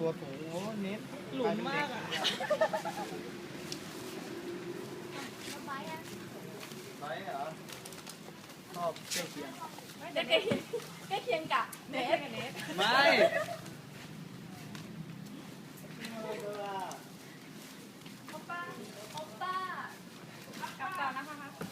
ตัวสูงโอ้เน็ตหลุมมากอะไปอะไปเหรอชอบใกล้เคียงใกล้เคียงใกล้เคียงกับเน็ตไม่โอป้าโอป้ากลับก่อนะคะ